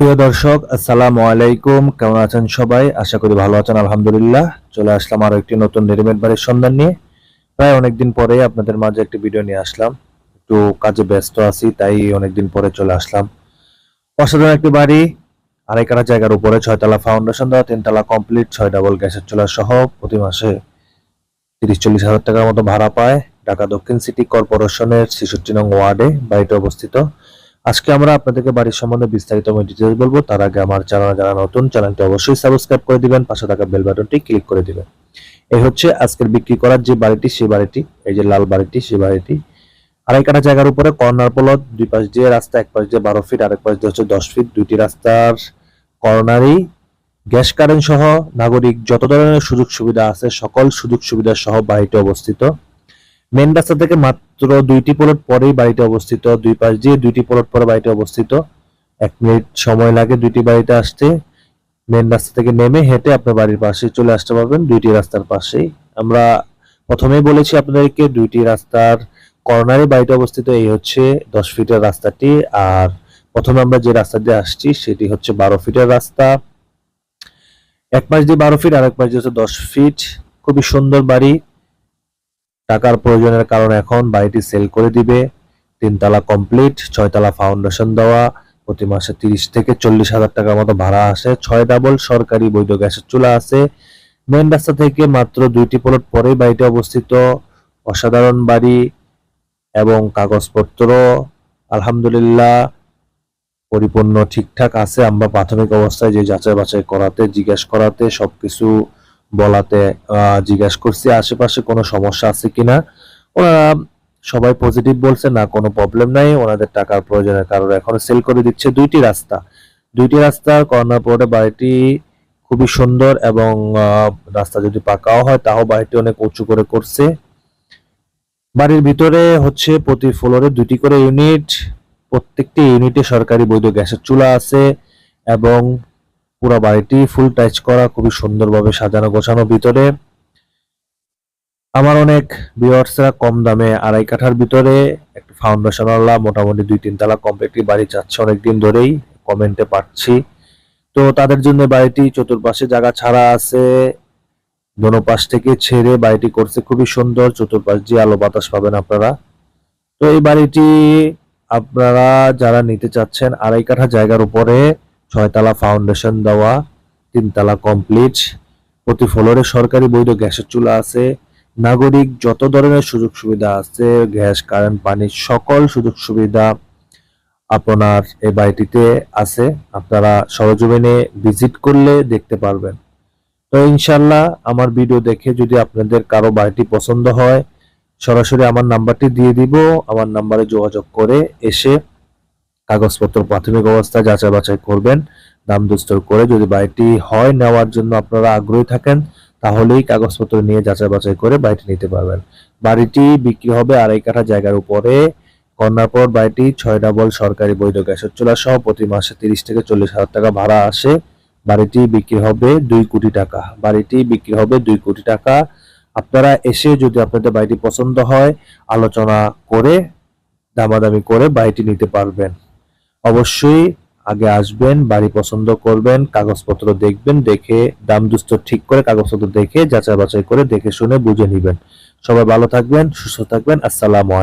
প্রিয় দর্শক, আসসালামু আলাইকুম। কেমন আছেন সবাই? আশা করি ভালো আছেন, আলহামদুলিল্লাহ। চলে আসলাম আরও একটি নতুন রেডিমেড বাড়ির সন্ধান নিয়ে। প্রায় অনেকদিন পরে আপনাদের মাঝে একটি ভিডিও নিয়ে আসলাম। একটু কাজে ব্যস্ত আছি, তাই অনেকদিন পরে চলে আসলাম। অসাধারণ একটি বাড়ি, আড়াই কাঠা জায়গার উপরে ছয়তলা ফাউন্ডেশন দেওয়া, তিনতলা কমপ্লিট, ছয় ডাবল গ্যাসের চুলা সহ প্রতি মাসে তিরিশ চল্লিশ হাজার টাকার মতো ভাড়া পায়। ঢাকা দক্ষিণ সিটি কর্পোরেশনের ছেষট্টি নং ওয়ার্ডে বাড়িটি অবস্থিত। আজকে আমরা আপনাদেরকে বাড়ির সম্বন্ধে বিস্তারিত ডিটেলস বলব। তার আগে আমার চ্যানেল, যারা নতুন, চ্যানেলটি অবশ্যই সাবস্ক্রাইব করে দিবেন, পাশে থাকা বেল বাটনটি ক্লিক করে দিবেন। এই হচ্ছে আজকের বিক্রি করার যে বাড়িটি, সেই বাড়িটি, এই যে লাল বাড়িটি, সেই বাড়িটি। আড়াই কাঠা জায়গার উপরে কর্নার প্লট দুই পাশ দিয়ে রাস্তা, এক পাশ দিয়ে বারো ফিট আরেক পাশ দিয়ে হচ্ছে দশ ফিট দুইটি রাস্তার কর্নারই গ্যাস কারেন্ট সহ নাগরিক যত ধরনের সুযোগ সুবিধা আছে, সকল সুযোগ সুবিধা সহ বাড়িটি অবস্থিত। মেন রাস্তা থেকে মাত্র দুইটি প্লট পরেই বাড়িটি অবস্থিত। দুই পাশ দিয়ে দুইটি প্লট পরে বাড়িটি অবস্থিত। এক মিনিট সময় লাগে দুইটি বাড়িতে আসতে। মেন রাস্তা থেকে নেমে হেঁটে আপনার বাড়ির পাশে চলে আসতে পারবেন, দুইটি রাস্তার পাশেই। আমরা প্রথমেই বলেছি আপনাদেরকে দুইটি রাস্তার কর্নারে বাড়িটি অবস্থিত, এই হচ্ছে দশ ফিটের রাস্তাটি। আর প্রথমে আমরা যে রাস্তা দিয়ে আসছি, সেটি হচ্ছে বারো ফিটের রাস্তা। এক পাশ দিয়ে বারো ফিট আর এক পাশ দিয়ে হচ্ছে দশ ফিট। খুবই সুন্দর বাড়ি। টাকার প্রয়োজনের কারণে এখন বাড়িটি সেল করে দিবে। তিনতলা কমপ্লিট ছয়তলা ফাউন্ডেশন দেওয়া, প্রতি মাসে তিরিশ থেকে চল্লিশ হাজার টাকার মতো ভাড়া আসে। ছয় ডাবল সরকারি বৈধ গ্যাসের চুলা আছে। মেন রাস্তা থেকে মাত্র দুইটি প্লট পরেই বাড়িটি অবস্থিত। অসাধারণ বাড়ি এবং কাগজপত্র, আলহামদুলিল্লাহ, পরিপূর্ণ ঠিকঠাক আছে। আমরা প্রাথমিক অবস্থায় যে যাচাই বাছাই করাতে, জিজ্ঞেস করাতে সবকিছু বলাতে জিজ্ঞেস করছি, আশেপাশে কোনো সমস্যা আছে কিনা? ওনারা সবাই পজিটিভ বলছে, না, কোনো প্রবলেম নাই। ওনাদের টাকার প্রয়োজনের কারণে এখন সেল করে দিচ্ছে দুইটি রাস্তা। দুইটি রাস্তার কর্নার প্লটে বাড়িটি খুবই সুন্দর এবং রাস্তা যদি পাকাও হয়, তাও বাড়িটি অনেক উঁচু করে করছে। বাড়ির ভিতরে হচ্ছে প্রতি ফ্লোরে দুটি করে ইউনিট, প্রত্যেকটি ইউনিটে সরকারি বৈধ গ্যাসের চুলা আছে এবং পুরো বাড়িটি ফুল টাচ করা, খুবই সুন্দরভাবে সাজানো, গোছানো ভিতরে। আমার অনেক ভিউয়ার্সরা কম দামে আড়াই কাঠার ভিতরে, একটা ফাউন্ডেশন ওয়ালা মোটামুটি দুই তিন তলা কমপ্লিটলি বাড়ি চাচ্ছে অনেকদিন ধরেই কমেন্টে পাচ্ছি। তো তাদের জন্য বাড়িটি চতুর্পাশে জায়গা ছাড়া আছে, দোনো পাশ থেকে ছেড়ে বাড়িটি করছে খুবই সুন্দর, চতুর্পাশ দিয়ে আলো বাতাস পাবেন আপনারা। তো এই বাড়িটি আপনারা যারা নিতে চাচ্ছেন আড়াই কাঠা জায়গার উপরে ছয়তলা ফাউন্ডেশন দেওয়া, তিনতলা কমপ্লিট প্রতি ফ্লোরে সরকারি বৈধ গ্যাসের চুলা আছে। নাগরিক যত ধরনের সুযোগ সুবিধা আছে, গ্যাস কারেন্ট পানি, সকল সুযোগ সুবিধা আপনার এই বাড়িটিতে আছে। আপনারা সরজমিনে ভিজিট করলে দেখতে পারবেন। তো ইনশাল্লাহ আমার ভিডিও দেখে যদি আপনাদের কারও বাড়িটি পছন্দ হয়, সরাসরি আমার নাম্বারটি দিয়ে দিব। আমার নাম্বারে যোগাযোগ করে এসে কাগজপত্র, প্রাথমিক অবস্থা যাচাই বাছাই করবেন, দাম দুস্তর করে যদি বাড়িটি হয় নেওয়ার জন্য আপনারা আগ্রহী থাকেন, তাহলেই কাগজপত্র নিয়ে যাচাই বাছাই করে বাড়িটি নিতে পারবেন। বাড়িটি বিক্রি হবে আড়াই কাঠা জায়গার উপরে। কর্নার পর বাড়িটি ছয় ডাবল সরকারি বৈধ গ্যাসের চুলা সহ প্রতি মাসে তিরিশ থেকে চল্লিশ হাজার টাকা ভাড়া আসে। বাড়িটি বিক্রি হবে দুই কোটি টাকা। বাড়িটি বিক্রি হবে দুই কোটি টাকা। আপনারা এসে যদি আপনাদের বাড়িটি পছন্দ হয়, আলোচনা করে, দামাদামি করে বাড়িটি নিতে পারবেন। অবশ্যই আগে আসবেন, বাড়ি পছন্দ করবেন, কাগজপত্র দেখবেন, দেখে দাম দুস্ত ঠিক করে কাগজপত্র দেখে যাচাই বাছাই করে দেখে শুনে বুঝে নিবেন। সবাই ভালো থাকবেন, সুস্থ থাকবেন, আসসালামু